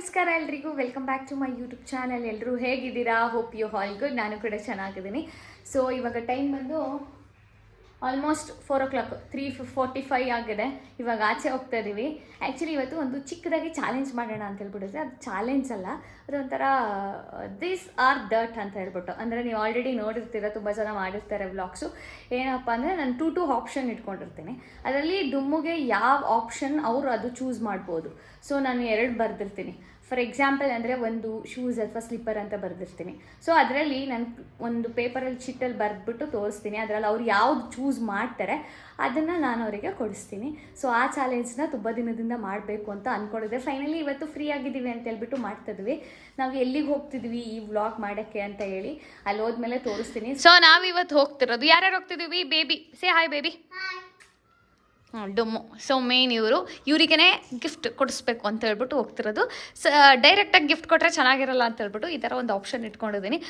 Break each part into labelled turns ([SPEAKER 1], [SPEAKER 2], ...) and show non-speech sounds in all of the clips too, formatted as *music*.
[SPEAKER 1] ನಮಸ್ಕಾರ ಎಲ್ರಿಗೂ. Welcome back to my YouTube channel ಎಲ್ಲರೂ ಹೇಗಿದ್ದೀರಾ? ಹೋಪ್ ಯು ಹಾಲ್ ಗುಡ್ ನಾನು ಕೂಡ ಚೆನ್ನಾಗಿದ್ದೀನಿ. ಸೊ ಇವಾಗ ಟೈಮ್ ಬಂದು almost four o'clock three forty five ಆಗಿದೆ. ಇವಾಗ ಆಚೆ ಹೋಗ್ತಾ ಇದ್ದೀವಿ ಆ್ಯಕ್ಚುಲಿ ಇವತ್ತು ಒಂದು ಚಿಕ್ಕದಾಗಿ ಚಾಲೆಂಜ್ ಮಾಡೋಣ ಅಂತ ಹೇಳ್ಬಿಟ್ಟಿದ್ರೆ ಅದು ಚಾಲೆಂಜ್ ಅಲ್ಲ. ಅದೊಂಥರ ದಿಸ್ ಆರ್ ದಟ್ ಅಂತ ಹೇಳ್ಬಿಟ್ಟು. ಅಂದರೆ ನೀವು ಆಲ್ರೆಡಿ ನೋಡಿರ್ತೀರ, ತುಂಬ ಜನ ಮಾಡಿರ್ತಾರೆ ವ್ಲಾಗ್ಸು ಏನಪ್ಪ ಅಂದರೆ ನಾನು ಟೂ ಟು ಆಪ್ಷನ್ ಇಟ್ಕೊಂಡಿರ್ತೀನಿ. ಅದರಲ್ಲಿ ದುಮ್ಮುಗೆ ಯಾವ ಆಪ್ಷನ್ ಅವರು ಅದು ಚೂಸ್ ಮಾಡ್ಬೋದು. ಸೊ ನಾನು ಎರಡು ಬರೆದಿರ್ತೀನಿ. ಫಾರ್ ಎಕ್ಸಾಂಪಲ್ ಅಂದರೆ ಒಂದು ಶೂಸ್ ಅಥವಾ ಸ್ಲಿಪ್ಪರ್ ಅಂತ ಬರೆದಿರ್ತೀನಿ. ಸೊ ಅದರಲ್ಲಿ ನಾನು ಒಂದು ಪೇಪರಲ್ಲಿ ಚಿಟ್ಟಲ್ಲಿ ಬರೆದ್ಬಿಟ್ಟು ತೋರಿಸ್ತೀನಿ. ಅದರಲ್ಲಿ ಅವ್ರು ಯಾವ್ದು ಚೂಸ್ ಮಾಡ್ತಾರೆ ಅದನ್ನು ನಾನು ಅವರಿಗೆ ಕೊಡಿಸ್ತೀನಿ. ಸೊ ಆ ಚಾಲೆಂಜ್ನ ತುಂಬ ದಿನದಿಂದ ಮಾಡಬೇಕು ಅಂತ ಅಂದ್ಕೊಂಡಿದ್ದೆ ಫೈನಲಿ ಇವತ್ತು ಫ್ರೀ ಆಗಿದ್ದೀವಿ ಅಂತ ಹೇಳ್ಬಿಟ್ಟು ಮಾಡ್ತಿದ್ವಿ. ನಾವು ಎಲ್ಲಿಗೆ ಹೋಗ್ತಿದ್ವಿ ಈ ವ್ಲಾಗ್ ಮಾಡೋಕ್ಕೆ ಅಂತ ಹೇಳಿ ಅಲ್ಲಿ ಹೋದ್ಮೇಲೆ ತೋರಿಸ್ತೀನಿ. ಸೊ ನಾವಿವತ್ತು ಹೋಗ್ತಿರೋದು. ಯಾರ್ಯಾರು ಹೋಗ್ತಿದ್ದೀವಿ ಬೇಬಿ ಸೇ ಹಾಯ್ ಬೇಬಿ ಡುಮ್ಮು ಸೊ ಮೇನ್ ಇವರು. ಇವರಿಗೇ ಗಿಫ್ಟ್ ಕೊಡಿಸ್ಬೇಕು ಅಂತ ಹೇಳ್ಬಿಟ್ಟು ಹೋಗ್ತಿರೋದು. ಸ ಡೈರೆಕ್ಟಾಗಿ ಗಿಫ್ಟ್ ಕೊಟ್ಟರೆ ಚೆನ್ನಾಗಿರಲ್ಲ ಅಂತ ಹೇಳ್ಬಿಟ್ಟು ಈ ಥರ ಒಂದು ಆಪ್ಷನ್ ಇಟ್ಕೊಂಡಿದ್ದೀನಿ.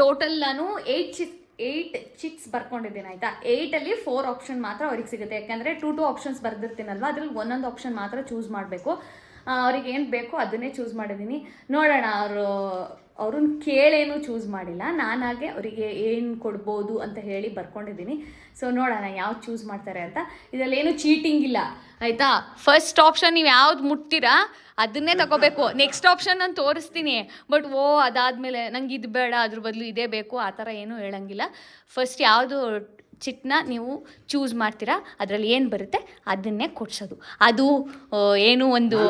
[SPEAKER 1] ಟೋಟಲ್ ನಾನು ಏಯ್ಟ್ ಚಿಟ್ ಏಯ್ಟ್ ಚಿಟ್ಸ್ ಬರ್ಕೊಂಡಿದ್ದೀನಿ, ಆಯಿತಾ? ಏಯ್ಟಲ್ಲಿ ಫೋರ್ ಆಪ್ಷನ್ ಮಾತ್ರ ಅವ್ರಿಗೆ ಸಿಗುತ್ತೆ. ಯಾಕೆಂದರೆ ಟೂ ಟು ಆಪ್ಷನ್ಸ್ ಬರ್ದಿರ್ತೀನಲ್ವ? ಅದರಲ್ಲಿ ಒಂದೊಂದು ಆಪ್ಷನ್ ಮಾತ್ರ ಚೂಸ್ ಮಾಡಬೇಕು. ಅವ್ರಿಗೆ ಏನು ಬೇಕೋ ಅದನ್ನೇ ಚೂಸ್ ಮಾಡಿದ್ದೀನಿ. ನೋಡೋಣ ಅವರು ಅವ್ರನ್ನ ಕೇಳೇನು ಚೂಸ್ ಮಾಡಿಲ್ಲ. ನಾನಾಗೆ ಅವರಿಗೆ ಏನು ಕೊಡ್ಬೋದು ಅಂತ ಹೇಳಿ ಬರ್ಕೊಂಡಿದ್ದೀನಿ. ಸೊ ನೋಡೋಣ ಯಾವ್ದು ಚೂಸ್ ಮಾಡ್ತಾರೆ ಅಂತ. ಇದರಲ್ಲಿ ಏನು ಚೀಟಿಂಗ್ ಇಲ್ಲ. ಆಯಿತಾ? ಫಸ್ಟ್ ಆಪ್ಷನ್ ನೀವು ಯಾವ್ದು ಮುಟ್ತೀರಾ, ಅದನ್ನೇ ತಗೋಬೇಕು. ನೆಕ್ಸ್ಟ್ ಆಪ್ಷನ್ ನಾನು ತೋರಿಸ್ತೀನಿ. ಬಟ್ ಓ, ಅದಾದ್ಮೇಲೆ ನಂಗೆ ಇದು ಬೇಡ, ಅದ್ರ ಬದಲು ಇದೇ ಬೇಕು, ಆ ಥರ ಏನೂ ಹೇಳಂಗಿಲ್ಲ. ಫಸ್ಟ್ ಯಾವುದು ಚಿಟ್ನ ನೀವು ಚೂಸ್ ಮಾಡ್ತೀರಾ? ಅದರಲ್ಲಿ ಏನು ಬರುತ್ತೆ? ಅದನ್ನೇ ಕೊಡ್ಸೋದು. ಅದು ಏನು ಒಂದು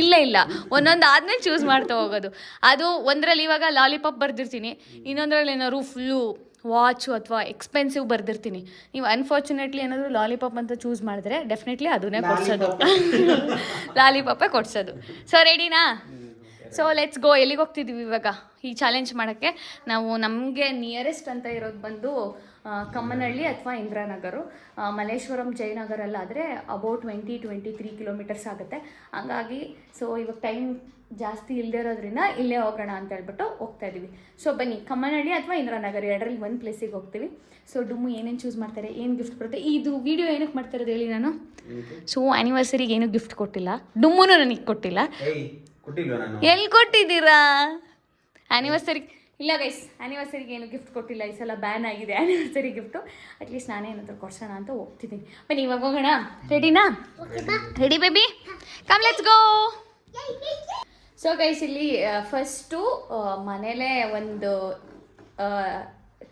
[SPEAKER 2] ಇಲ್ಲೇ
[SPEAKER 1] ಇಲ್ಲ ಒಂದೊಂದು ಆದ್ಮೇಲೆ ಚೂಸ್ ಮಾಡ್ತಾ ಹೋಗೋದು. ಅದು ಒಂದರಲ್ಲಿ ಇವಾಗ ಲಾಲಿಪಾಪ್ ಬರ್ದಿರ್ತೀನಿ. ಇನ್ನೊಂದರಲ್ಲಿ ಏನಾದ್ರು ಫುಲ್ಲು ವಾಚು ಅಥವಾ ಎಕ್ಸ್ಪೆನ್ಸಿವ್ ಬರ್ದಿರ್ತೀನಿ. ನೀವು ಅನ್ಫಾರ್ಚುನೇಟ್ಲಿ ಏನಾದರೂ ಲಾಲಿಪಾಪ್ ಅಂತ ಚೂಸ್ ಮಾಡಿದ್ರೆ ಡೆಫಿನೆಟ್ಲಿ ಅದನ್ನೇ ಕೊಡ್ಸೋದು. ಲಾಲಿಪಾಪೇ *laughs* ಕೊಡ್ಸೋದು. ಸೊ ರೆಡಿನಾ ಸೊ ಲೆಟ್ಸ್ ಗೋ ಎಲ್ಲಿಗೆ ಹೋಗ್ತಿದ್ದೀವಿ ಇವಾಗ ಈ ಚಾಲೆಂಜ್ ಮಾಡೋಕ್ಕೆ? ನಾವು ನಮಗೆ ನಿಯರೆಸ್ಟ್ ಅಂತ ಇರೋದು ಬಂದು ಕಮ್ಮನಹಳ್ಳಿ ಅಥವಾ Indiranagar Malleshwaram ಜಯನಗರಲ್ಲಾದರೆ about twenty twenty three kilometres ಆಗುತ್ತೆ. ಹಂಗಾಗಿ ಸೊ ಇವಾಗ ಟೈಮ್ ಜಾಸ್ತಿ ಇಲ್ಲದೆ ಇರೋದ್ರಿಂದ ಇಲ್ಲೇ ಹೋಗೋಣ ಅಂತ ಹೇಳ್ಬಿಟ್ಟು ಹೋಗ್ತಾ ಇದ್ದೀವಿ. ಸೊ ಬನ್ನಿ ಕಮ್ಮನಹಳ್ಳಿ ಅಥವಾ ಇಂದ್ರಾನಗರ್ ಎರಡರಲ್ಲಿ ಒಂದು ಪ್ಲೇಸಿಗೆ ಹೋಗ್ತೀವಿ. ಸೊ ಡುಮ್ಮು ಏನೇನು ಚೂಸ್ ಮಾಡ್ತಾರೆ ಏನು ಗಿಫ್ಟ್ ಬರುತ್ತೆ? ಇದು ವಿಡಿಯೋ ಏನಕ್ಕೆ ಮಾಡ್ತಿರೋದು ಹೇಳಿ ನಾನು? ಸೊ ಆ್ಯನಿವರ್ಸರಿಗೆ ಏನೂ ಗಿಫ್ಟ್ ಕೊಟ್ಟಿಲ್ಲ. ಡುಮ್ಮುನು ನನಗೆ ಕೊಟ್ಟಿಲ್ಲ. ಎಲ್ಲಿ ಕೊಟ್ಟಿದ್ದೀರಾ? ಆ್ಯನಿವರ್ಸರಿ ಇಲ್ಲ ಗೈಸ್ ಆ್ಯನಿವರ್ಸರಿಗೆ ಏನು ಗಿಫ್ಟ್ ಕೊಟ್ಟಿಲ್ಲ, ಈ ಸಲ ಬ್ಯಾನ್ ಆಗಿದೆ ಆ್ಯನಿವರ್ಸರಿ ಗಿಫ್ಟು ಅಟ್ಲೀಸ್ಟ್ ನಾನೇ ಏನಾದರೂ ಕೊಡ್ಸೋಣ ಅಂತ ಹೋಗ್ತಿದ್ದೀನಿ. ಬನ್ನಿ, ಇವಾಗ ಹೋಗೋಣ. ರೆಡಿನಾ ready baby come let's go so guys ಇಲ್ಲಿ ಫಸ್ಟು ಮನೇಲೇ ಒಂದು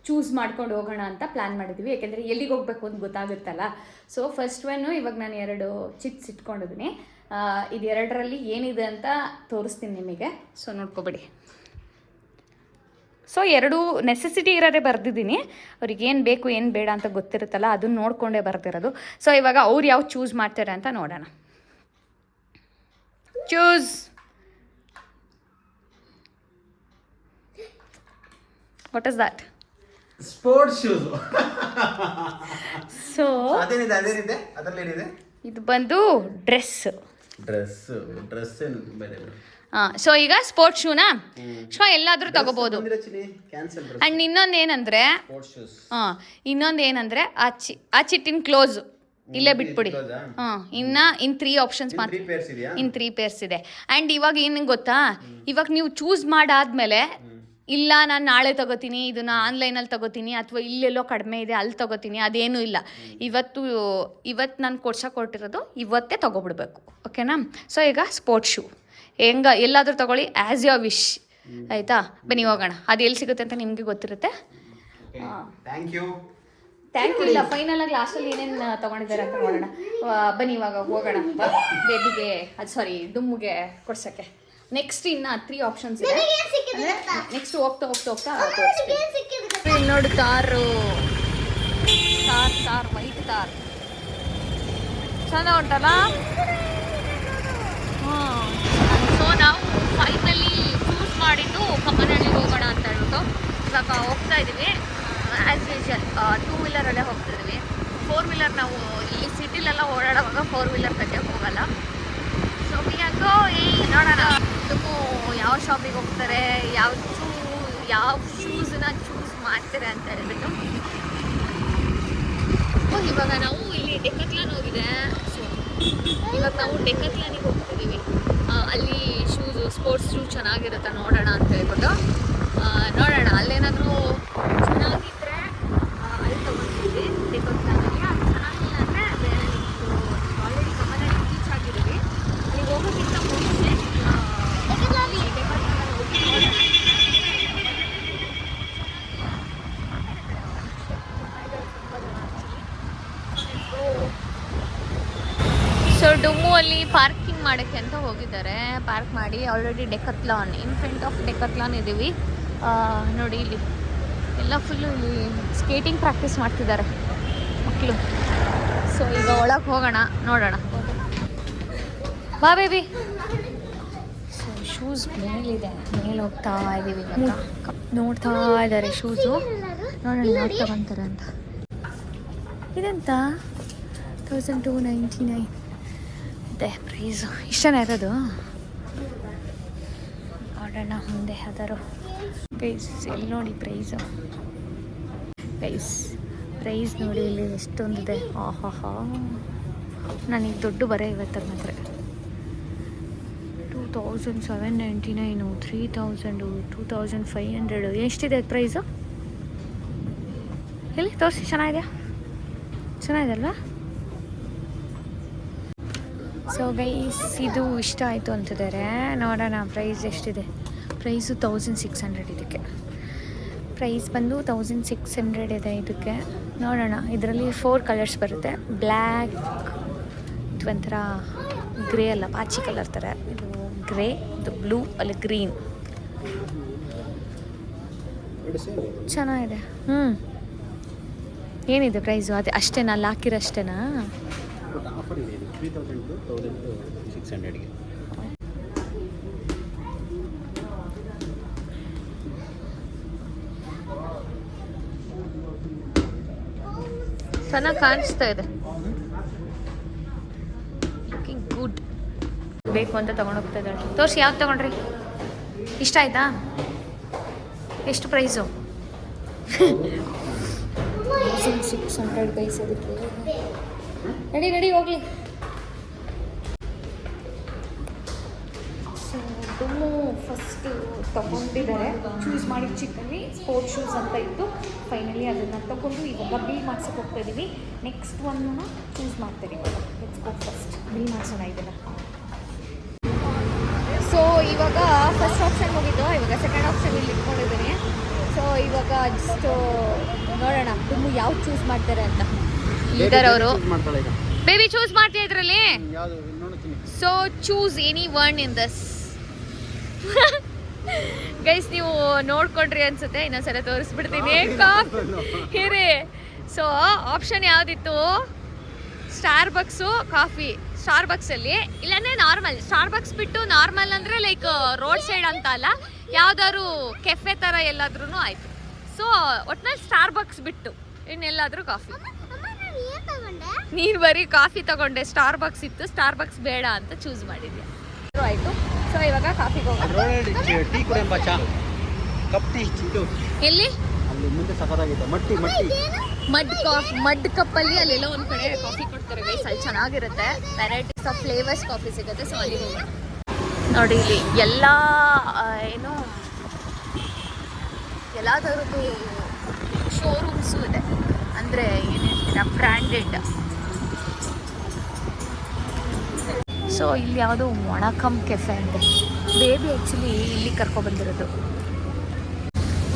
[SPEAKER 1] ಚೂಸ್ ಮಾಡ್ಕೊಂಡು ಹೋಗೋಣ ಅಂತ ಪ್ಲ್ಯಾನ್ ಮಾಡಿದ್ವಿ. ಯಾಕೆಂದರೆ ಎಲ್ಲಿಗೆ ಹೋಗ್ಬೇಕು ಅಂತ ಗೊತ್ತಾಗುತ್ತಲ್ಲ. ಸೊ ಫಸ್ಟ್ ಒನ್ನು ಇವಾಗ ನಾನು ಎರಡು ಚಿಟ್ಸ್ ಇಟ್ಕೊಂಡಿದ್ದೀನಿ. ಇದೆರಡರಲ್ಲಿ ಏನಿದೆ ಅಂತ ತೋರಿಸ್ತೀನಿ ನಿಮಗೆ. ಸೊ ನೋಡ್ಕೊಬೇಡಿ. ಸೊ ಎರಡು ನೆಸೆಸಿಟಿ ಇರೋದೇ ಬರೆದಿದ್ದೀನಿ. ಅವ್ರಿಗೆ ಏನು ಬೇಕು ಏನು ಬೇಡ ಅಂತ ಗೊತ್ತಿರುತ್ತಲ್ಲ ಅದನ್ನ ನೋಡಿಕೊಂಡೇ ಬರ್ತಿರೋದು ಸೊ ಇವಾಗ ಅವ್ರು ಯಾವ ಚೂಸ್ ಮಾಡ್ತಾರೆ ಅಂತ ನೋಡೋಣ. Choose what is that
[SPEAKER 2] sports shoes
[SPEAKER 1] so
[SPEAKER 2] ಅದೇನಿದೆ ಅದೇನಿದೆ? ಅದರಲ್ಲಿ ಏನಿದೆ
[SPEAKER 1] ಇದು ಬಂದು ಡ್ರೆಸ್
[SPEAKER 2] ಡ್ರೆಸ್ ಡ್ರೆಸ್ ಏನು
[SPEAKER 1] ಸೊ ಈಗ ಸ್ಪೋರ್ಟ್ಸ್ ಶೂನಾ ಸೊ ಎಲ್ಲಾದ್ರೂ ತಗೋಬಹುದು
[SPEAKER 2] ಅಂಡ್
[SPEAKER 1] ಆ್ಯಂಡ್ ಇನ್ನೊಂದು ಏನಂದರೆ ಹಾಂ ಇನ್ನೊಂದು ಏನಂದರೆ ಆ ಚಿ ಆ ಚಿಟ್ಟಿನ ಕ್ಲೋಸ್ ಇಲ್ಲೇ ಬಿಟ್ಬಿಡಿ. ಹಾ ಇನ್ನು ಇನ್ ತ್ರೀ ಆಪ್ಷನ್ಸ್ ಮಾತ್ರ. ಇನ್ ತ್ರೀ ಪೇರ್ಸ್ ಇದೆ. ಅಂಡ್ ಇವಾಗ ಏನು ಗೊತ್ತಾ? ಇವಾಗ ನೀವು ಚೂಸ್ ಮಾಡಾದ್ಮೇಲೆ ಇಲ್ಲ ನಾನು ನಾಳೆ ತಗೋತೀನಿ ಇದನ್ನ ಆನ್ಲೈನಲ್ಲಿ ತಗೋತೀನಿ ಅಥವಾ ಇಲ್ಲೆಲ್ಲೋ ಕಡಿಮೆ ಇದೆ ಅಲ್ಲಿ ತಗೋತೀನಿ ಅದೇನೂ ಇಲ್ಲ. ಇವತ್ತು ಇವತ್ತು ನಾನು ಕೊಡ್ಸೋಕೆ ಕೊಟ್ಟಿರೋದು ಇವತ್ತೇ ತಗೋಬಿಡ್ಬೇಕು. ಓಕೆನಾ ಸೊ ಈಗ ಸ್ಪೋರ್ಟ್ಸ್ ಶೂ ಹೆಂಗ ಎಲ್ಲಾದರೂ ತಗೊಳ್ಳಿ ಆ್ಯಸ್ ಯೋರ್ ವಿಶ್ ಆಯಿತಾ? ಬನ್ನಿ ಹೋಗೋಣ. ಅದು ಎಲ್ಲಿ ಸಿಗುತ್ತೆ ಅಂತ ನಿಮಗೆ ಗೊತ್ತಿರುತ್ತೆ.
[SPEAKER 2] ಥ್ಯಾಂಕ್ ಯು
[SPEAKER 1] ಥ್ಯಾಂಕ್ ಯು ಇಲ್ಲ ಫೈನಲ್ ಆಗಿ ಲಾಸ್ಟಲ್ಲಿ ಏನೇನು ತಗೊಂಡಿದ್ದಾರೆ ಅಂತ ನೋಡೋಣ. ಬನ್ನಿ ಇವಾಗ ಹೋಗೋಣ. ಬೇಬಿಗೆ ಅದು ಸಾರಿ ಡುಮ್ಗೆ ಕೊಡ್ಸಕ್ಕೆ. ನೆಕ್ಸ್ಟ್ ಇನ್ನು ತ್ರೀ ಆಪ್ಷನ್ಸ್ ಇದೆ. ಅಂದರೆ ನೆಕ್ಸ್ಟ್ ಹೋಗ್ತಾ ಹೋಗ್ತಾ ಹೋಗ್ತಾ ಇಲ್ಲಿ ನೋಡಿ ತಾರು. ತಾರ್ ತಾರ್ ವೈಟ್ ತಾರ್. ಚೆನ್ನಾಗಿ ಉಂಟಲ್ಲ? ಹಾಂ ನಾವು ಫೈನಲಿ ಚೂಸ್ ಮಾಡಿದ್ದು ಕಮ್ಮನಹಳ್ಳಿಗೆ ಹೋಗೋಣ ಅಂತ ಹೇಳ್ಬಿಟ್ಟು ಇವಾಗ ಹೋಗ್ತಾ ಇದ್ದೀವಿ. ಆ್ಯಸ್ ಯೂಶಲ್ ಟೂ ವೀಲರಲ್ಲೇ ಹೋಗ್ತಾ ಇದ್ದೀವಿ. ಫೋರ್ ವೀಲರ್ ನಾವು ಈ ಸಿಟಿಲೆಲ್ಲ ಓಡಾಡುವಾಗ ಫೋರ್ ವೀಲರ್ ಕಟ್ಟೆ ಹೋಗಲ್ಲ. ಸೊ ಯಾಕೋ ಈ ನೋಡೋಣ. ಇದಕ್ಕೂ ಯಾವ ಶಾಪಿಗೆ ಹೋಗ್ತಾರೆ, ಯಾವ ಶೂ ಯಾವ ಶೂಸನ್ನ ಚೂಸ್ ಮಾಡ್ತಾರೆ ಅಂತ ಹೇಳ್ಬಿಟ್ಟು. ಇವಾಗ ನಾವು ಇಲ್ಲಿ ಡೆಕತ್ಲಾನ್ ಹೋಗಿದೆ. ಸೊ ಇವಾಗ ನಾವು ಡೆಕತ್ಲಾನಿಗೆ ಹೋಗ್ತಿದ್ದೀವಿ ಅಲ್ಲಿ ಸ್ಪೋರ್ಟ್ಸ್ ಶೂ ಚೆನ್ನಾಗಿರುತ್ತೆ ನೋಡೋಣ ಅಂತ ಹೇಳ್ಬಿಟ್ಟು. ನೋಡೋಣ, ಅಲ್ಲೇನಾದರೂ ಚೆನ್ನಾಗಿದ್ರೆ ಅಲ್ಲಿ ತೊಗೊಂಡಿದ್ವಿ ಡೆಕೋತ್ಲಾನಲ್ಲಿ ಅದು ಚೆನ್ನಾಗಿಲ್ಲ ಅಂದರೆ ಬೇರೆ ಆಲ್ರೆಡಿ ಕಮಲಲ್ಲಿ ರೀಚ್ ಆಗಿದ್ದೀವಿ ಅಲ್ಲಿ ಹೋಗೋಕ್ಕಿಂತ ಮುಂಚೆ. ಸೊ ಡುಮ್ಮು ಅಲ್ಲಿ ಪಾರ್ಕಿಂಗ್ ಮಾಡೋಕ್ಕೆ ಅಂತ ಹೋಗಿದ್ದಾರೆ ಪಾರ್ಕ್ ಮಾಡಿ already Decathlon in front of Decathlon ಇದ್ದೀವಿ. ನೋಡಿ ಇಲ್ಲಿ. ಎಲ್ಲ ಫುಲ್ಲು ಇಲ್ಲಿ ಸ್ಕೇಟಿಂಗ್ ಪ್ರಾಕ್ಟೀಸ್ ಮಾಡ್ತಿದ್ದಾರೆ ಮಕ್ಕಳು ಸೊ ಈಗ ಒಳಗೆ ಹೋಗೋಣ, ನೋಡೋಣ. ಬಾ ಬೇಬಿ ಸೊ ಶೂಸ್ ಮೇಲಿದೆ. ಮೇಲೆ ಹೋಗ್ತಾ ಇದ್ದೀವಿ ನೋಡ್ತಾ ಇದ್ದಾರೆ ಶೂಸು ನೋಡೋಣ, ಯಾವ್ದು ತಗೊಂತಾರೆ ಅಂತ. ಇದೆಂತ? ತೌಸಂಡ್ ಟು ನೈಂಟಿ ನೈನ್ ಇದೆ ಪ್ರೈಸು ಇಷ್ಟನೇ ಇರೋದು? ನೋಡೋಣ ಮುಂದೆ ಯಾವ್ದಾರು ಪ್ರೈಸ್ ಎಲ್ಲಿ ನೋಡಿ ಪ್ರೈಸು ಪ್ರೈಸ್ ಪ್ರೈಸ್ ನೋಡಿ ಇಲ್ಲಿ ಎಷ್ಟೊಂದಿದೆ. ಆಹಾಹಾ. ನನಗೆ ದುಡ್ಡು ಬರ ಇವತ್ತು ಮಾತ್ರ. Two thousand seven ninety nine three thousand two thousand five hundred ಎಷ್ಟಿದೆ ಪ್ರೈಸು ಎಲ್ಲಿ? ತೋರಿಸಿ, ಚೆನ್ನಾಗಿದೆಯಾ? ಚೆನ್ನಾಗಿದೆ ಅಲ್ವಾ? ಸೊ ಗೈಸ್ ಇದು ಇಷ್ಟ ಆಯಿತು ಅಂತಿದ್ದಾರೆ. ನೋಡೋಣ ಪ್ರೈಸ್ ಎಷ್ಟಿದೆ? ಪ್ರೈಸು ತೌಸಂಡ್ ಸಿಕ್ಸ್ ಹಂಡ್ರೆಡ್ ಇದಕ್ಕೆ. ಪ್ರೈಸ್ ಬಂದು ತೌಸಂಡ್ ಸಿಕ್ಸ್ ಹಂಡ್ರೆಡ್ ಇದೆ ಇದಕ್ಕೆ. ನೋಡೋಣ, ಇದರಲ್ಲಿ ಫೋರ್ ಕಲರ್ಸ್ ಬರುತ್ತೆ. ಬ್ಲ್ಯಾಕ್ ಇದು ಒಂಥರ ಗ್ರೇ ಅಲ್ಲ ಪಾಚಿ ಕಲರ್ ಥರ. ಇದು ಗ್ರೇ ಇದು ಬ್ಲೂ ಅಲ್ಲಿ ಗ್ರೀನ್ ಚೆನ್ನಾಗಿದೆ. ಹ್ಞೂ ಏನಿದೆ ಪ್ರೈಸು ಅದೇ ಅಷ್ಟೇನಾ? ಅಲ್ಲಿ ಹಾಕಿರೋ ಅಷ್ಟೇನಾ
[SPEAKER 2] three thousand two thousand six ಹಂಡ್ರೆಡ್ಗೆ.
[SPEAKER 1] ಚೆನ್ನಾಗಿ ಕಾಣಿಸ್ತಾ ಇದೆ. ಲುಕಿಂಗ್ ಗುಡ್ ಬೇಕು ಅಂತ ತಗೊಂಡು ಹೋಗ್ತಾ ಇದ್ದಾಳೆ. ತೋರಿಸಿ ಯಾವ್ದು ತಗೊಂಡ್ರಿ? ಇಷ್ಟ ಆಯ್ತಾ? ಎಷ್ಟು ಪ್ರೈಸು? ಸಿಕ್ಸ್ ಹಂಡ್ರೆಡ್ ಪ್ರೈಸ್ ಅದಕ್ಕೆ. ನಡಿ ನಡಿ ಹೋಗ್ಲಿ. ಡುಮ್ಮು ತೊಗೊಂಡಿದ್ದಾರೆ ತಗೊಂಡಿದ್ದಾರೆ. ಚೂಸ್ ಮಾಡಿ ಚಿಕ್ಕಲ್ಲಿ ಸ್ಪೋರ್ಟ್ಸ್ ಶೂಸ್ ಅಂತ ಇತ್ತು. ಫೈನಲಿ ಅದನ್ನು ತಗೊಂಡು ಇವಾಗ ಬಿಲ್ ಮಾಡ್ಸೋಕೆ ಹೋಗ್ತಾ ಇದ್ದೀವಿ ನೆಕ್ಸ್ಟ್ ಒಂದನ್ನು ಚೂಸ್ ಮಾಡ್ತೀವಿ ಲೆಟ್ಸ್ ಗೋ ಫಸ್ಟ್ ಬಿಲ್ ಮಾಡ್ಸೋಣ ಇದನ್ನು. ಸೊ ಇವಾಗ ಫಸ್ಟ್ ಆಪ್ಷನ್ ಹೋಗಿದ್ದು ಇವಾಗ ಸೆಕೆಂಡ್ ಆಪ್ಷನ್ ಇಲ್ಲಿ ಇಟ್ಕೊಂಡಿದ್ದೀನಿ. ಸೊ ಇವಾಗ ಜಸ್ಟ್ ನೋಡೋಣ ತುಂಬ ಯಾವ್ದು ಚೂಸ್ ಮಾಡ್ತಾರೆ ಅಂತ. ಇದ್ದಾರೆ ಅವರು. ಬೇಬಿ ಚೂಸ್ ಮಾಡ್ತೀಯ ಇದರಲ್ಲಿ? So choose any one in this *laughs* guys ನೀವು ನೋಡ್ಕೊಂಡ್ರಿ ಅನ್ಸುತ್ತೆ ಇನ್ನೊಂದ್ಸಲ ತೋರಿಸ್ಬಿಡ್ತೀನಿ. ಹಿರಿ. ಸೊ ಆಪ್ಷನ್ ಯಾವ್ದಿತ್ತು? ಸ್ಟಾರ್ ಬಕ್ಸು ಕಾಫಿ ಸ್ಟಾರ್ ಬಕ್ಸಲ್ಲಿ ಇಲ್ಲಾಂದ್ರೆ ನಾರ್ಮಲ್ ಸ್ಟಾರ್ ಬಕ್ಸ್ ಬಿಟ್ಟು ನಾರ್ಮಲ್ ಅಂದರೆ ಲೈಕ್ ರೋಡ್ ಸೈಡ್ ಅಂತ ಅಲ್ಲ. ಯಾವ್ದಾದ್ರು ಕೆಫೆ ಥರ ಎಲ್ಲಾದ್ರೂ ಆಯಿತು. ಸೊ ಒಟ್ನಲ್ಲಿ ಸ್ಟಾರ್ ಬಕ್ಸ್ ಬಿಟ್ಟು ಇನ್ನೆಲ್ಲಾದ್ರೂ ಕಾಫಿ ನೀನು ಬರೀ ಕಾಫಿ ತಗೊಂಡೆ. ಸ್ಟಾರ್ ಬಕ್ಸ್ ಇತ್ತು. ಸ್ಟಾರ್ ಬಕ್ಸ್ ಬೇಡ ಅಂತ ಚೂಸ್ ಮಾಡಿದ್ಯಾ? ಆಯಿತು. ಸೊ ಇವಾಗ ಕಾಫಿಗೆ ಹೋಗೋಣ.
[SPEAKER 2] ಟೀ ಕೂಡ ಎಂಬ ಚಾ. ಕಪ್ ಟೀ
[SPEAKER 1] ಎಲ್ಲಿ?
[SPEAKER 2] ಅಲ್ಲಿ ಮುಂದೆ ಸಫರಾಗಿದೆ. ಮಟ್ಟಿ ಮಟ್ಟಿ.
[SPEAKER 1] ಮಡ್ ಕಾಫ್ ಮಡ್ ಕಪ್ಪಲ್ಲಿ ಅಲ್ಲೆಲ್ಲ ಒಂದು ಕಡೆ ಕಾಫಿ ಕೊಡ್ತಾರೆ. ಗೈಸ್ ಅಲ್ಲಿ ಚೆನ್ನಾಗಿರುತ್ತೆ. ವೆರೈಟೀಸ್ ಆಫ್ ಫ್ಲೇವರ್ಸ್ ಕಾಫಿ ಸಿಗುತ್ತೆ. ಸೊ ಅಲ್ಲಿ ಹೋಗೋಣ. ನೋಡಿ ಇಲ್ಲಿ ಎಲ್ಲ ಏನು ಎಲ್ಲ ಥರದ್ದು ಶೋರೂಮ್ಸು ಇದೆ. ಅಂದರೆ ಏನು ಹೇಳ್ತೀರಾ? ಬ್ರ್ಯಾಂಡೆಡ್ ಸೊ ಇಲ್ಲಿ ಯಾವುದೋ ಮೊಣಕಂ ಕೆಫೆ ಅಂತ. ಬೇಬಿ ಆ್ಯಕ್ಚುಲಿ ಇಲ್ಲಿ ಕರ್ಕೊಬಂದಿರೋದು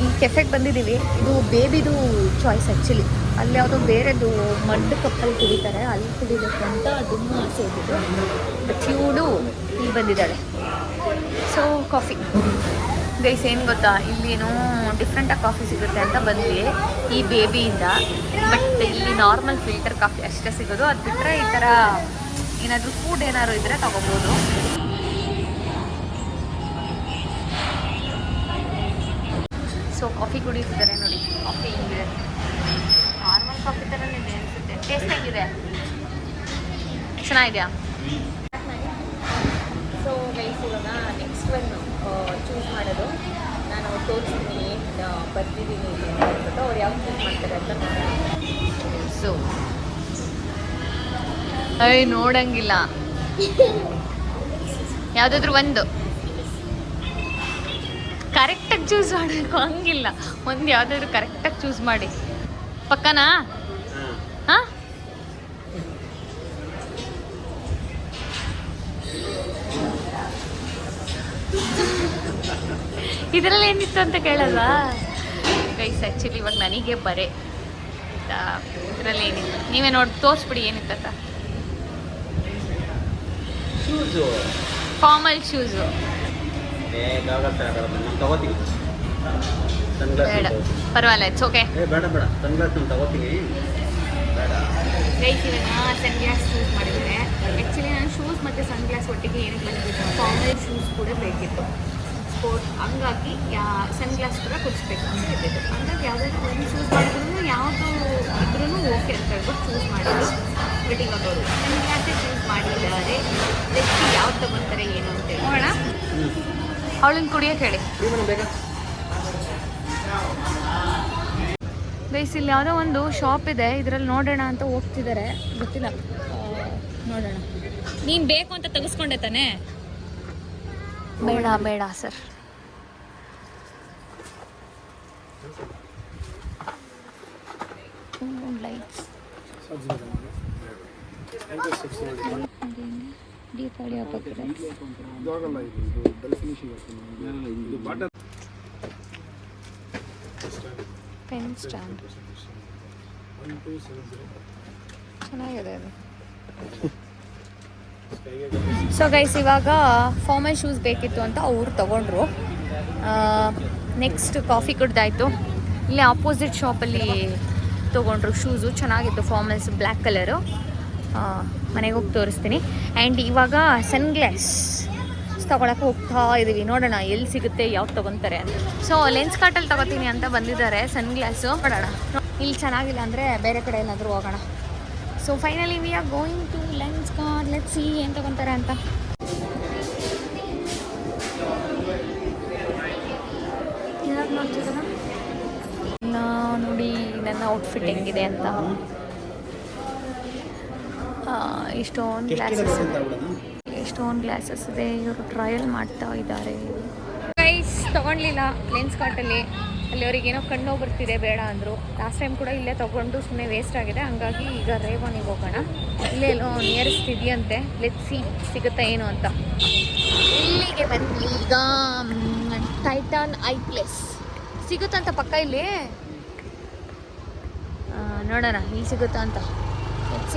[SPEAKER 1] ಈ ಕೆಫೆಗೆ ಬಂದಿದ್ದೀವಿ. ಇದು ಬೇಬಿದು ಚಾಯ್ಸ್ ಆ್ಯಕ್ಚುಲಿ ಅಲ್ಲಿ ಯಾವುದೋ ಬೇರೆದು ಮಡ್ ಕಪ್ಪಲ್ಲಿ ಕುಡಿತಾರೆ, ಅಲ್ಲಿ ಕುಡಿಬೇಕು ಅಂತ ಅದನ್ನು ಆಸೆ ಇದ್ದಿದ್ದು. ಬಟ್ ಇವಳು ಇಲ್ಲಿ ಬಂದಿದ್ದಾಳೆ. ಸೊ ಕಾಫಿ ಗೈಸ್ ಏನು ಗೊತ್ತಾ? ಇಲ್ಲೇನೋ ಡಿಫ್ರೆಂಟಾಗಿ ಕಾಫಿ ಸಿಗುತ್ತೆ ಅಂತ ಬಂದ್ವಿ ಈ ಬೇಬಿಯಿಂದ. ಬಟ್ ಇಲ್ಲಿ ನಾರ್ಮಲ್ ಫಿಲ್ಟರ್ ಕಾಫಿ ಅಷ್ಟೇ ಸಿಗೋದು. ಅದು ಬಿಟ್ಟರೆ ಈ ಥರ ಏನಾದರೂ ಫುಡ್ ಏನಾದ್ರು ಇದ್ದರೆ ತಗೋಬೋದು. ಸೊ ಕಾಫಿ ಕುಡಿತಿದ್ದಾರೆ ನೋಡಿ. ಕಾಫಿ ಹಿಂಗಿದೆ. ನಾರ್ಮಲ್ ಕಾಫಿ ಥರನೇ ಇದೆ ಅನಿಸುತ್ತೆ. ಟೇಸ್ಟ್ ಹೆಂಗಿದೆ? ಚೆನ್ನಾಗಿದೆಯಾ? ಸೊ ಗೈಸ್ ಇವಾಗ ನೆಕ್ಸ್ಟ್ ಒನ್ ಚೂಸ್ ಮಾಡೋದು. ನಾನು ತೋರಿಸ್ತೀನಿ ಬರ್ತಿದ್ದೀನಿ ಅಂತ ಹೇಳ್ಬಿಟ್ಟು ಅವ್ರು ಯಾವ್ದು ಚೂಸ್ ಮಾಡ್ತಾರೆ ಅಂತ ನೋಡೋಣ. ಸೊ ಐ ನೋಡಂಗಿಲ್ಲ. ಯಾವುದಾದ್ರೂ ಒಂದು. ಕರೆಕ್ಟಾಗಿ ಚೂಸ್ ಮಾಡಬೇಕು, ಹಂಗಿಲ್ಲ. ಒಂದು ಯಾವುದಾದ್ರು ಕರೆಕ್ಟಾಗಿ ಚೂಸ್ ಮಾಡಿ. ಪಕ್ಕನಾ? ಹಾಂ? ಇದರಲ್ಲಿ ಏನಿತ್ತು ಅಂತ ಕೇಳಲ್ವಾ? ಗೈಸ್ ಆ್ಯಕ್ಚುಲಿ ಇವಾಗ ನನಗೆ ಬರೇ. ಇದರಲ್ಲಿ ಏನಿತ್ತು? ನೀವೇ ನೋಡಿ, ತೋರಿಸ್ಬಿಡಿ ಏನಿತ್ತಂತ.
[SPEAKER 2] ಶೂಸು
[SPEAKER 1] ಫಾರ್ಮಲ್ ಶೂಸು
[SPEAKER 2] ತಗೋತೀನಿ.
[SPEAKER 1] ಬೇಡ.
[SPEAKER 2] ಸನ್ಗ್ಲಾಸ್
[SPEAKER 1] ಪರವಾಗಿಲ್ಲ ಇಟ್ಸ್ ಓಕೆ
[SPEAKER 2] ಬೇಡ ಬೇಡ. ಸನ್ಗ್ಲಾಸ್ ನಾನು ತಗೋತೀನಿ. ಬೇಡ.
[SPEAKER 1] ಗೈಸ್ ಇವಾಗ ಸನ್ ಗ್ಲಾಸ್ ಚೂಸ್ ಮಾಡಿದರೆ ಆ್ಯಕ್ಚುಲಿ ನಾನು ಶೂಸ್ ಮತ್ತು ಸನ್ ಗ್ಲಾಸ್ ಒಟ್ಟಿಗೆ ಏನಕ್ಕೆ ಬಂದಿತ್ತು ಫಾರ್ಮಲ್ ಶೂಸ್ ಕೂಡ ಬೇಕಿತ್ತು. ಸ್ಪೋರ್ಟ್ ಹಂಗಾಗಿ ಯಾ ಸನ್ ಗ್ಲಾಸ್ ಕೂಡ ಕೊಡಿಸ್ಬೇಕು ಅಂತ ಇದ್ದಿದ್ದು ಹಂಗಾಗಿ ಯಾವುದಾದ್ರು ಒಂದು ಶೂಸ್ ಮಾಡಿದ್ರು ಯಾವುದು ಇದ್ರೂ ಓಕೆ ಅಂತ ಹೇಳ್ಬಿಟ್ಟು ಚೂಸ್ ಮಾಡಿದ್ರು ಸನ್ ಗ್ಲಾಸೇ ಚೂಸ್ ಮಾಡಿದ್ದಾರೆ. ವ್ಯಕ್ತಿ ಯಾವ್ದು ತಗೊಳ್ತಾರೆ ಏನು ಅಂತ
[SPEAKER 2] ಹೇಳೋಣ
[SPEAKER 1] ಅವಳನ್ನ ಕುಡಿಯೋಕೆ ಹೇಳಿ ಗೈಸ್ ಇಲ್ಲಿ ಯಾವುದೋ ಒಂದು ಶಾಪ್ ಇದೆ. ಇದರಲ್ಲಿ ನೋಡೋಣ ಅಂತ ಹೋಗ್ತಿದ್ದಾರೆ. ಗೊತ್ತಿಲ್ಲ. ನೋಡೋಣ. ನೀನು ಬೇಕು ಅಂತ ತೆಗೆಸ್ಕೊಂಡೆ ತಾನೇ? ಬೇಡ ಬೇಡ ಸರ್. ಲೈಟ್ಸ್ ಪೆನ್ ಸ್ಟ್ಯಾಂಡ್ ಚೆನ್ನಾಗಿದೆ ಸೊ ಗೈಸ್ ಇವಾಗ ಫಾರ್ಮಲ್ ಶೂಸ್ ಬೇಕಿತ್ತು ಅಂತ ಅವ್ರು ತಗೊಂಡ್ರು. ನೆಕ್ಸ್ಟ್ ಕಾಫಿ ಕುಡ್ದಾಯ್ತು. ಇಲ್ಲಿ ಆಪೋಸಿಟ್ ಶಾಪಲ್ಲಿ ತೊಗೊಂಡ್ರು ಶೂಸು ಚೆನ್ನಾಗಿತ್ತು ಫಾರ್ಮಲ್ಸ್ ಬ್ಲ್ಯಾಕ್ ಕಲರು ಮನೆಗೆ ಹೋಗಿ ತೋರಿಸ್ತೀನಿ. ಆ್ಯಂಡ್ ಇವಾಗ ಸನ್ ಗ್ಲಾಸ್ ತೊಗೊಳಕ್ಕೆ ಹೋಗ್ತಾ ಇದ್ದೀವಿ ನೋಡೋಣ, ಎಲ್ಲಿ ಸಿಗುತ್ತೆ, ಯಾವ್ದು ತೊಗೊತಾರೆ ಅಂತ. ಸೊ ಲೆನ್ಸ್ ಕಾರ್ಟಲ್ಲಿ ತಗೋತೀನಿ ಅಂತ ಬಂದಿದ್ದಾರೆ ಸನ್ ಗ್ಲಾಸು ನೋಡೋಣ. ಇಲ್ಲಿ ಚೆನ್ನಾಗಿಲ್ಲ ಅಂದರೆ ಬೇರೆ ಕಡೆ ಏನಾದರೂ ಹೋಗೋಣ. So finally we are going to Lenskart let see ಏನು ತಗೊತಾರೆ ಅಂತ. ಯಾರು ನೋಡ್ತಿದ್ದಾರ ನಾ ನೋಡಿ, ನನ್ನ ಔಟ್ಫಿಟ್ ಹೆಂಗಿದೆ ಅಂತ. ಇಷ್ಟೊಂದು ಗ್ಲಾಸಸ್ ಇದೆ. ಎಷ್ಟೊಂದು ಗ್ಲಾಸಸ್ ಇದೆ. ಇವರು ಟ್ರಯಲ್ ಮಾಡ್ತಾ ಇದ್ದಾರೆ. ಪ್ರೈಸ್ ತಗೊಳ್ಲಿಲ್ಲ ಲೆನ್ಸ್ ಕಾರ್ಟಲ್ಲಿ ಅಲ್ಲಿ. ಅವ್ರಿಗೆ ಏನೋ ಕಣ್ಣು ಬರ್ತಿದೆ ಬೇಡ ಅಂದರು. ಲಾಸ್ಟ್ ಟೈಮ್ ಕೂಡ ಇಲ್ಲೇ ತೊಗೊಂಡು ಸುಮ್ಮನೆ ವೇಸ್ಟ್ ಆಗಿದೆ. ಹಂಗಾಗಿ ಈಗ ರೇವನಿಗೆ ಹೋಗೋಣ. ಇಲ್ಲೇ ಎಲ್ಲೋ ನಿಯರೆಸ್ಟ್ ಇದೆಯಂತೆ. ಸಿ ಸಿಗುತ್ತಾ ಏನು ಅಂತ. ಇಲ್ಲಿಗೆ ಬಂದ್ವಿ ಈಗ ಟೈಟಾನ್ ಐ ಪ್ಲೇಸ್ ಸಿಗುತ್ತಂತ ಪಕ್ಕ ಇಲ್ಲಿ? ನೋಡೋಣ. ಇಲ್ಲಿ ಸಿಗುತ್ತಾ ಅಂತ. ಲೆಟ್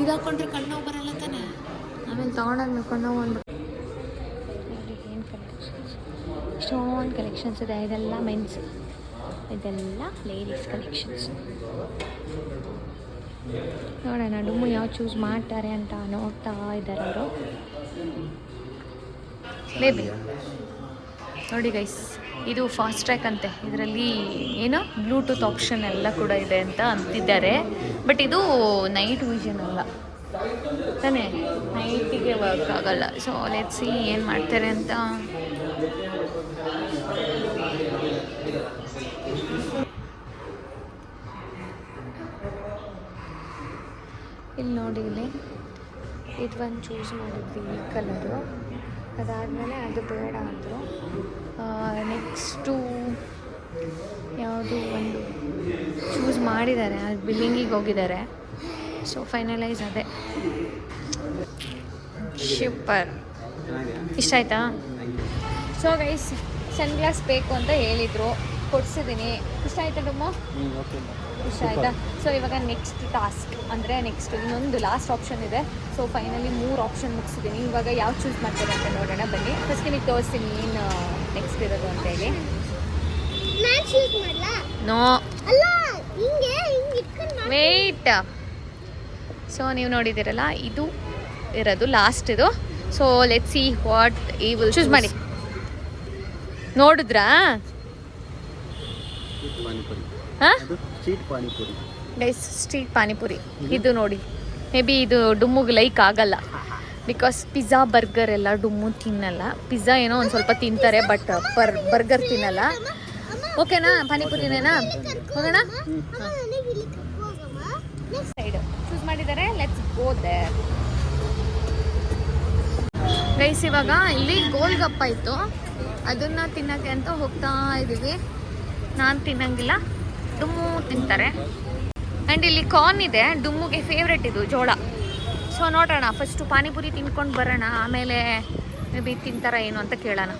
[SPEAKER 1] ಇದು ಹಾಕೊಂಡ್ರೆ ಬರಲ್ಲ ತಾನೆ? ಆಮೇಲೆ ತಗೊಂಡಾಗ ಕಣ್ಣು ಒಂದು ಏನು ಕಲೆಕ್ಷನ್ಸ್ ಎಷ್ಟೊಂದು ಕಲೆಕ್ಷನ್ಸ್ ಇದೆ, ಇದೆಲ್ಲ ಮೆನ್ಸ್ ಇದೆಲ್ಲ ಲೇಡೀಸ್ ಕಲೆಕ್ಷನ್ಸ್ ನೋಡೋಣ, ಡುಮ್ಮು ಯಾವ ಚೂಸ್ ಮಾಡ್ತಾರೆ ಅಂತ ನೋಡ್ತಾ ಇದ್ದಾರೆ ಅವರು. ಬೇಬಿ ನೋಡಿ ಗೈಸ್ ಇದು ಫಾಸ್ಟ್ ಟ್ರ್ಯಾಕ್ ಅಂತೆ. ಇದರಲ್ಲಿ ಏನು ಬ್ಲೂಟೂತ್ ಆಪ್ಷನ್ ಎಲ್ಲ ಕೂಡ ಇದೆ ಅಂತ ಅಂತಿದ್ದಾರೆ. ಬಟ್ ಇದು ನೈಟ್ ವಿಷನ್ ಅಲ್ಲ. ತಾನೇ? ನೈಟಿಗೆ ವರ್ಕ್ ಆಗಲ್ಲ. ಸೊ ಸಿ ಏನು ಮಾಡ್ತಾರೆ ಅಂತ. ಇಲ್ಲಿ ನೋಡಿ ಇಲ್ಲಿ. ಇದು ಒಂದು ಚೂಸ್ ಮಾಡಿದ್ವಿ ಈ ಕಲರು ಅದಾದಮೇಲೆ ಅದು ಬೇಡ ಅಂದರು. ನೆಕ್ಸ್ಟು ಯಾವುದು ಒಂದು ಚೂಸ್ ಮಾಡಿದ್ದಾರೆ, ಅದು ಬಿಲ್ಲಿಂಗಿಗೆ ಹೋಗಿದ್ದಾರೆ. ಸೊ ಫೈನಲೈಸ್ ಅದೇ. ಸೂಪರ್ ಇಷ್ಟ ಆಯ್ತಾ? ಸೊ ಗೈಸ್ ಸನ್ ಗ್ಲಾಸ್ ಬೇಕು ಅಂತ ಹೇಳಿದರು. ಕೊಡ್ಸಿದ್ದೀನಿ ಇಷ್ಟ ಆಯ್ತಾ
[SPEAKER 2] ಓಕೆ
[SPEAKER 1] ಇಷ್ಟ ಆಯ್ತಾ? ಸೊ ಇವಾಗ ನೆಕ್ಸ್ಟ್ ಟಾಸ್ಕ್ ಅಂದರೆ ನೆಕ್ಸ್ಟ್ ಇನ್ನೊಂದು ಲಾಸ್ಟ್ ಆಪ್ಷನ್ ಇದೆ. ಸೊ ಫೈನಲಿ ಮೂರು ಆಪ್ಷನ್ ಮುಗಿಸಿದ್ದೀನಿ ಇವಾಗ ಯಾವ ಚೂಸ್ ಮಾಡ್ತಾರೆ ಅಂತ ನೋಡೋಣ ಬನ್ನಿ. ಫಸ್ಟ್ ನಿಮಗೆ ತೋರಿಸ್ತೀನಿ ಏನು ನೆಕ್ಸ್ಟ್ ಇರೋದು
[SPEAKER 3] ಅಂತ ಹೇಳಿ.
[SPEAKER 1] ನೋ ವೇಟ್ ಸೊ ನೀವು ನೋಡಿದ್ದೀರಲ್ಲ ಇದು ಇರೋದು ಲಾಸ್ಟ್ ಇದು. So let see what he will choose ಮಾಡಿ. ನೋಡಿದ್ರಾ? ಹಾಂ?
[SPEAKER 2] Sweet panipuri
[SPEAKER 1] guys street panipuri ಇದು? ನೋಡಿ. ಮೇ ಬಿ ಇದು ಡುಮ್ಮುಗೆ ಲೈಕ್ ಆಗಲ್ಲ. ಬಿಕಾಸ್ ಪಿಜ್ಜಾ ಬರ್ಗರ್ ಎಲ್ಲ ಡುಮ್ಮು ತಿನ್ನಲ್ಲ. ಪಿಜ್ಜಾ ಏನೋ ಒಂದು ಸ್ವಲ್ಪ ತಿಂತಾರೆ ಬಟ್ ಬರ್ ಬರ್ಗರ್ ತಿನ್ನಲ್ಲ. ಓಕೆನಾ ಪಾನಿಪುರಿನೇನಾ? ಹೋಗೋಣ? ಸೈಡ್ ಚೂಸ್ ಮಾಡಿದ್ದಾರೆ ಲೆಟ್ಸ್ ಗೋ ದೇರ್ ಗೈಸ್ ಇವಾಗ ಇಲ್ಲಿ ಗೋಲ್ಗಪ್ಪ ಇತ್ತು. ಅದನ್ನ ತಿನ್ನಕ್ಕೆ ಅಂತ ಹೋಗ್ತಾ ಇದ್ದೀವಿ ನಾನು ತಿನ್ನಂಗಿಲ್ಲ. ಡುಮ್ಮು ತಿಂತಾರೆ. ಆ್ಯಂಡ್ ಇಲ್ಲಿ ಕಾರ್ನ್ ಇದೆ, ಡುಮ್ಮುಗೆ ಫೇವ್ರೆಟ್ ಇದು, ಜೋಳ. ಸೊ ನೋಡೋಣ ಫಸ್ಟು ಪಾನಿಪುರಿ ತಿನ್ಕೊಂಡು ಬರೋಣ, ಆಮೇಲೆ ಮೇ ತಿಂತಾರ ಏನು ಅಂತ ಕೇಳೋಣ.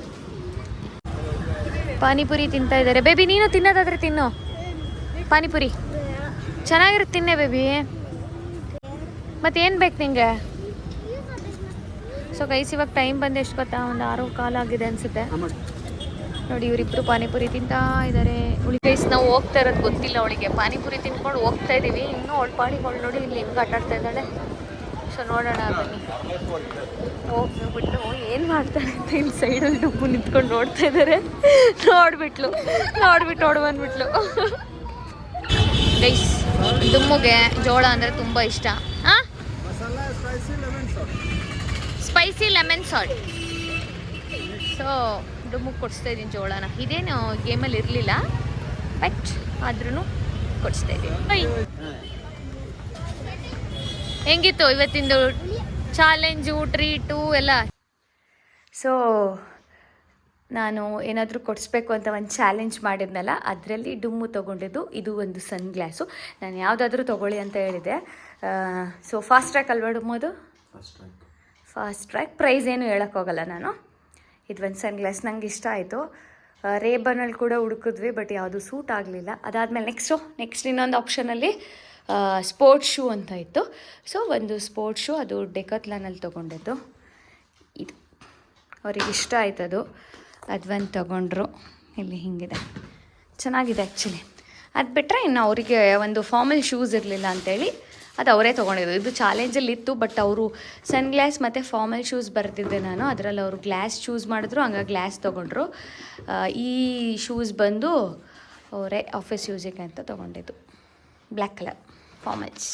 [SPEAKER 1] ಪಾನಿಪುರಿ ತಿಂತಾ ಇದ್ದಾರೆ. ಬೇಬಿ ನೀನು ತಿನ್ನೋದಾದ್ರೆ ತಿನ್ನು. ಪಾನಿಪುರಿ. ಚೆನ್ನಾಗಿರುತ್ತೆ ತಿನ್ನೆ ಬೇಬಿ ಮತ್ತೇನು ಬೇಕು ನಿಂಗೆ? ಸೊ ಗೈಸ್ ಇವಾಗ ಟೈಮ್ ಬಂದು ಎಷ್ಟು ಗೊತ್ತಾ? ಒಂದು ಆರು ಕಾಲ ಆಗಿದೆ ಅನ್ಸುತ್ತೆ. ನೋಡಿ ಇವರಿಬ್ರು ಪಾನಿಪುರಿ ತಿಂತಾ ಇದ್ದಾರೆ ಗೈಸ್ ನಾವು ಹೋಗ್ತಾ ಇರೋದು ಗೊತ್ತಿಲ್ಲ ಅವಳಿಗೆ. ಪಾನಿಪುರಿ ತಿನ್ಕೊಂಡು ಹೋಗ್ತಾ ಇದೀವಿ. ಇನ್ನೂ ಅವಳು ಪಾಡಿಗಳು ನೋಡಿ ಇಲ್ಲಿ ಹೆಂಗೆ ಆಟಾಡ್ತಾ ಇದ್ದಾಳೆ. ಸೊ ನೋಡೋಣ, ಬನ್ನಿ. ಹೋಗ್ಬಿಟ್ಟು ಏನು ಮಾಡ್ತಾರೆ ಅಂತ ಇಲ್ಲಿ ಸೈಡಲ್ಲಿ ಡುಬ್ಬು ನಿಂತ್ಕೊಂಡು ನೋಡ್ತಾ ಇದ್ದಾರೆ ನೋಡ್ಬಿಟ್ಲು. ನೋಡ್ಬಿಟ್ಟು ನೋಡ್ ಬಂದ್ಬಿಟ್ಲು. ಗೈಸ್ ದುಮ್ಮುಗೆ ಜೋಳ ಅಂದರೆ ತುಂಬ ಇಷ್ಟ. ಹಾಂ ಸ್ಪೈಸಿ ಲೆಮನ್ ಸಾಲ್ಟ್ ಸೊ ಡುಮ್ಮುಗೆ ಕೊಡಿಸ್ತಾ ಇದ್ದೀನಿ ಜೋಳನ. ಇದೇನು ಗೇಮಲ್ಲಿ ಇರಲಿಲ್ಲ ಬಟ್ ಆದ್ರೂ ಕೊಡಿಸ್ತಾ ಇದ್ದೀನಿ. ಹೆಂಗಿತ್ತು ಇವತ್ತಿಂದು ಚಾಲೆಂಜು ಟ್ರೀಟು ಎಲ್ಲ? ಸೊ ನಾನು ಏನಾದರೂ ಕೊಡಿಸ್ಬೇಕು ಅಂತ ಒಂದು ಚಾಲೆಂಜ್ ಮಾಡಿದ್ನಲ್ಲ ಅದರಲ್ಲಿ ಡುಮ್ಮು ತೊಗೊಂಡಿದ್ದು ಇದು ಒಂದು ಸನ್ ಗ್ಲಾಸು ನಾನು ಯಾವುದಾದ್ರೂ ತೊಗೊಳ್ಳಿ ಅಂತ ಹೇಳಿದೆ. ಸೊ ಫಾಸ್ಟ್ ಟ್ರ್ಯಾಕ್ ಅಲ್ವಾ ಡುಮ್ಮೋದು?
[SPEAKER 2] ಟ್ರ್ಯಾಕ್
[SPEAKER 1] ಫಾಸ್ಟ್ ಟ್ರ್ಯಾಕ್ ಪ್ರೈಸ್ ಏನು ಹೇಳೋಕ್ಕೋಗಲ್ಲ ನಾನು. ಇದು ಒಂದು ಸನ್ ಗ್ಲಾಸ್ ನಂಗೆ ಇಷ್ಟ ಆಯಿತು. ರೇಬನಲ್ಲಿ ಕೂಡ ಹುಡುಕಿದ್ವಿ ಬಟ್ ಯಾವುದು ಸೂಟ್ ಆಗಲಿಲ್ಲ. ಅದಾದಮೇಲೆ ನೆಕ್ಸ್ಟು ನೆಕ್ಸ್ಟ್ ಇನ್ನೊಂದು ಆಪ್ಷನಲ್ಲಿ ಸ್ಪೋರ್ಟ್ಸ್ ಶೂ ಅಂತ ಇತ್ತು. ಸೊ ಒಂದು ಸ್ಪೋರ್ಟ್ಸ್ ಶೂ ಅದು ಡೆಕತ್ಲಾನಲ್ಲಿ ತೊಗೊಂಡಿದ್ದು. ಇದು ಅವ್ರಿಗೆ ಇಷ್ಟ ಆಯ್ತದು ಅದು. ಒಂದು ತೊಗೊಂಡ್ರು. ಇಲ್ಲಿ ಹಿಂಗಿದೆ. ಚೆನ್ನಾಗಿದೆ ಆ್ಯಕ್ಚುಲಿ ಅದು ಬಿಟ್ಟರೆ ಇನ್ನು ಅವರಿಗೆ ಒಂದು ಫಾರ್ಮಲ್ ಶೂಸ್ ಇರಲಿಲ್ಲ ಅಂತೇಳಿ ಅದು ಅವರೇ ತೊಗೊಂಡಿದ್ದು ಇದು ಚಾಲೆಂಜಲ್ಲಿ ಇತ್ತು ಬಟ್ ಅವರು ಸನ್ ಗ್ಲಾಸ್ ಮತ್ತು ಫಾರ್ಮಲ್ ಶೂಸ್ ಬರ್ತಿದ್ದೆ ನಾನು. ಅದರಲ್ಲಿ ಅವರು ಗ್ಲಾಸ್ ಚೂಸ್ ಮಾಡಿದ್ರು ಹಂಗಾಗಿ ಗ್ಲಾಸ್ ತೊಗೊಂಡ್ರು. ಈ ಶೂಸ್ ಬಂದು ಅವರೇ ಆಫೀಸ್ ಯೂಸಿಗೆ ಅಂತ ತೊಗೊಂಡಿದ್ದು. ಬ್ಲ್ಯಾಕ್ ಕಲರ್ ಫಾರ್ಮಲ್ಸ್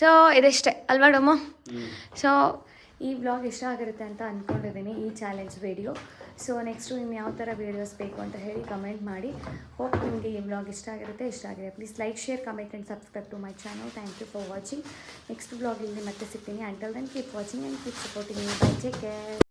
[SPEAKER 1] ಸೊ ಇದಷ್ಟೇ. ಅಲ್ವಾ ಡಮ್ಮ? ಸೊ ಈ ಬ್ಲಾಗ್ ಇಷ್ಟ ಆಗಿರುತ್ತೆ ಅಂತ ಅಂದ್ಕೊಂಡಿದ್ದೀನಿ ಈ ಚಾಲೆಂಜ್ ವಿಡಿಯೋ ಸೊ ನೆಕ್ಸ್ಟು ನಿಮ್ಗೆ ಯಾವ ಥರ ವೀಡಿಯೋಸ್ ಬೇಕು ಅಂತ ಹೇಳಿ ಕಮೆಂಟ್ ಮಾಡಿ. ಹೋಪ್ ನಿಮಗೆ ಈ ಬ್ಲಾಗ್ ಇಷ್ಟ ಆಗಿರುತ್ತೆ, ಇಷ್ಟ ಆಗಿದೆ please like share comment and subscribe to my channel thank you for watching next ಬ್ಲಾಗಲ್ಲಿ ಮತ್ತೆ ಸಿಗ್ತೀನಿ. Until then keep watching and keep supporting bye take care